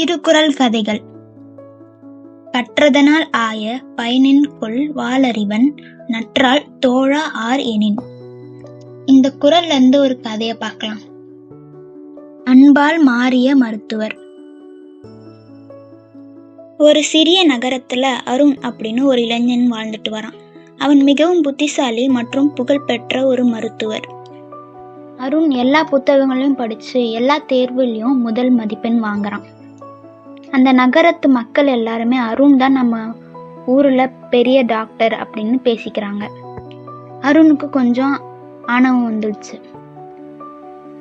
திருக்குறள் கதைகள். கற்றதனால் ஆய பயனின் கொள் வாளறிவன் நற்றால் தோழா ஆர் எனின். இந்த குரல்ல இருந்து ஒரு கதையை பார்க்கலாம் அன்பால் மாறிய மருத்துவர். ஒரு சிறிய நகரத்துல அருண் அப்படின்னு ஒரு இளைஞன் வாழ்ந்துட்டு வரான். அவன் மிகவும் புத்திசாலி மற்றும் புகழ்பெற்ற ஒரு மருத்துவர். அருண் எல்லா புத்தகங்களையும் படிச்சு எல்லா தேர்வுலையும் முதல் மதிப்பெண் வாங்குறான். அந்த நகரத்து மக்கள் எல்லாருமே அருண் தான் நம்ம ஊரில் பெரிய டாக்டர் அப்படின்னு பேசிக்கிறாங்க. அருணுக்கு கொஞ்சம் ஆணவம் வந்துடுச்சு.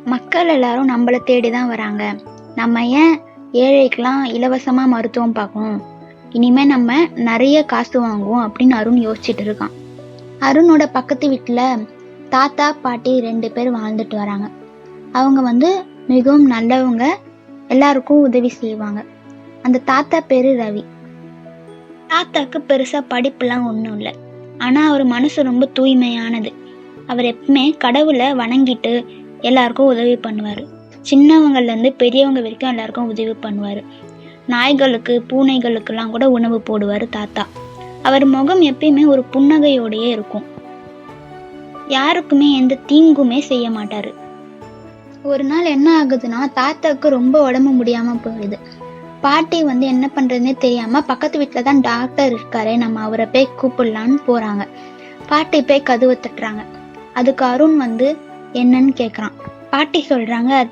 மக்கள் எல்லாரும் நம்மளை தேடி தான் வராங்க. நம்ம ஏன் ஏழைக்கெலாம் இலவசமாக மருத்துவம் பார்க்கணும்? இனிமே நம்ம நிறைய காசு வாங்குவோம் அப்படின்னு அருண் யோசிச்சுட்டு இருக்கான். அருணோட பக்கத்து வீட்டில் தாத்தா பாட்டி ரெண்டு பேர் வாழ்ந்துட்டு வராங்க. அவங்க வந்து மிகவும் நல்லவங்க. எல்லாருக்கும் உதவி செய்வாங்க. அந்த தாத்தா பேரு ரவி. தாத்தாக்கு பெருசா படிப்புலாம் ஒன்றும் இல்லை. ஆனா அவர் மனசு ரொம்ப தூய்மையானது. அவர் எப்பவுமே கடவுளை வணங்கிட்டு எல்லாருக்கும் உதவி பண்ணுவார். சின்னவங்கள்ல இருந்து பெரியவங்க வரைக்கும் எல்லாருக்கும் உதவி பண்ணுவார். நாய்களுக்கு பூனைகளுக்கெல்லாம் கூட உணவு போடுவார் தாத்தா. அவர் முகம் எப்பயுமே ஒரு புன்னகையோடையே இருக்கும். யாருக்குமே எந்த தீங்குமே செய்ய மாட்டாரு. ஒரு நாள் என்ன ஆகுதுன்னா தாத்தாக்கு ரொம்ப உடம்பு முடியாம போயிடுது. பாட்டி வந்து என்ன பண்றதுன்னே தெரியாம பக்கத்து வீட்டுல தான் டாக்டர் இருக்காரே நம்ம அவரை போய் கூப்பிடலான்னு போறாங்க. பாட்டி போய் கதவு தட்டுறாங்க. அதுக்கு அருண் வந்து என்னன்னு கேக்குறான். பாட்டி சொல்றாங்க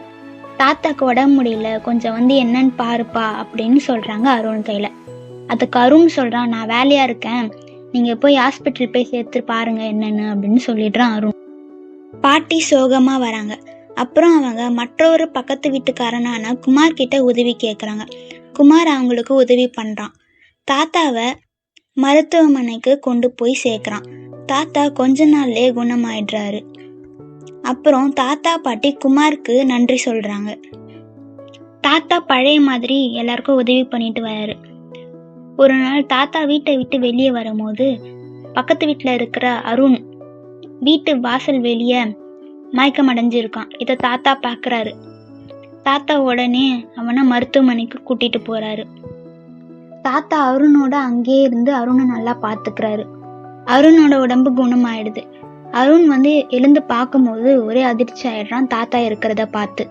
தாத்தாக்கு உடம்பு முடியல கொஞ்சம் வந்து என்னன்னு பாருப்பா அப்படின்னு சொல்றாங்க அருண் கையில. அதுக்கு அருண் சொல்றான் நான் வேலையா இருக்கேன். நீங்க போய் ஹாஸ்பிட்டல் போய் சேர்த்து பாருங்க என்னன்னு அப்படின்னு சொல்லிடுறான் அருண். பாட்டி சோகமா வராங்க. அப்புறம் அவங்க மற்றொரு பக்கத்து வீட்டுக்காரனான குமார் கிட்ட உதவி கேட்குறாங்க குமார் அவங்களுக்கு உதவி பண்ணுறான் தாத்தாவை மருத்துவமனைக்கு கொண்டு போய் சேர்க்குறான். தாத்தா கொஞ்ச நாள்லேயே குணமாயிடுறாரு. அப்புறம் தாத்தா பாட்டி குமாருக்கு நன்றி சொல்கிறாங்க தாத்தா பழைய மாதிரி எல்லாருக்கும் உதவி பண்ணிட்டு வராரு. ஒரு நாள் தாத்தா வீட்டை விட்டு வெளியே வரும்போது பக்கத்து வீட்டில் இருக்கிற அருண் வீட்டு வாசல் வெளியே மயக்கம் அடைஞ்சிருக்கான் இதை தாத்தா பார்க்குறாரு தாத்தா உடனே அவனை மருத்துவமனைக்கு கூட்டிட்டு போறாரு. தாத்தா அருணோட அங்கேயே இருந்து அருணை நல்லா பார்த்துக்கிறாரு. அருணோட உடம்பு குணமாயிடுது. அருண் வந்து எழுந்து பார்க்கும்போது ஒரே அதிர்ச்சி ஆயிடுறான் தாத்தா இருக்கிறத பார்த்து.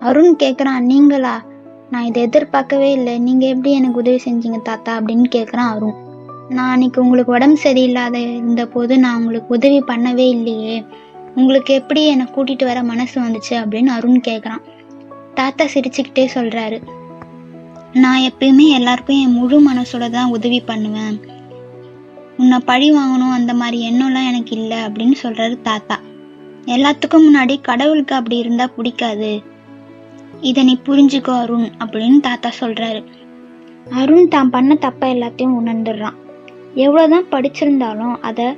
அருண் கேட்குறான் நீங்களா? நான் இதை எதிர்பார்க்கவே இல்லை. நீங்க எப்படி எனக்கு உதவி செஞ்சீங்க தாத்தா? அப்படின்னு கேட்குறான் அருண். நான் அன்னைக்கு உங்களுக்கு உடம்பு சரியில்லாத இருந்த போது நான் உங்களுக்கு உதவி பண்ணவே இல்லையே. உங்களுக்கு எப்படி என்னை கூட்டிட்டு வர மனசு வந்துச்சு? அப்படின்னு அருண் கேட்குறான் தாத்தா சிரிச்சுக்கிட்டே சொல்றாரு. நான் எப்பயுமே எல்லாருக்கும் என் முழு மனசோட தான் உதவி பண்ணுவேன். உன்னை பழி வாங்கணும் அந்த மாதிரி எண்ணம்லாம் எனக்கு இல்லை அப்படின்னு சொல்றாரு தாத்தா. எல்லாத்துக்கும் முன்னாடி கடவுளுக்கு அப்படி இருந்தா பிடிக்காது. இதை நீ புரிஞ்சுக்கோ அருண் அப்படின்னு தாத்தா சொல்றாரு. அருண் தான் பண்ண தப்ப எல்லாத்தையும் உணர்ந்துடுறான். எவ்வளோதான் படிச்சிருந்தாலும் அதை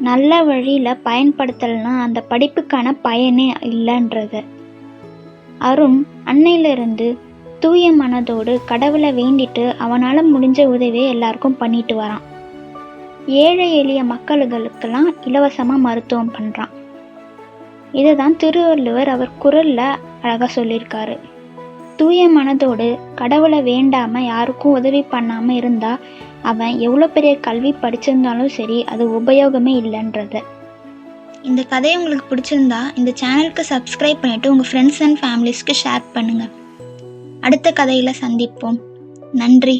நல்ல வழியில் பயன்படுத்தலைன்னா அந்த படிப்புக்கான பயனே இல்லைன்றத அருண் அன்னையிலிருந்து தூய மனதோடு கடவுளை வேண்டிட்டு அவனால் முடிஞ்ச உதவியை எல்லாருக்கும் பண்ணிட்டு வரான். ஏழை எளிய மக்களுக்கெல்லாம் இலவசமாக மருத்துவம் பண்றான். இதுதான் திருவள்ளுவர் அவர் குரலில் அழகாக சொல்லியிருக்காரு. தூய மனதோடு கடவுளை வேண்டாமல் யாருக்கும் உதவி பண்ணாமல் இருந்தால் அவன் எவ்வளோ பெரிய கல்வி படிச்சிருந்தாலும் சரி அது உபயோகமே இல்லைன்றதை. இந்த கதை உங்களுக்கு பிடிச்சிருந்தா இந்த சேனலுக்கு சப்ஸ்கிரைப் பண்ணிட்டு உங்கள் ஃப்ரெண்ட்ஸ் அண்ட் ஃபேமிலிஸ்க்கு ஷேர் பண்ணுங்கள் அடுத்த கதையில் சந்திப்போம். நன்றி.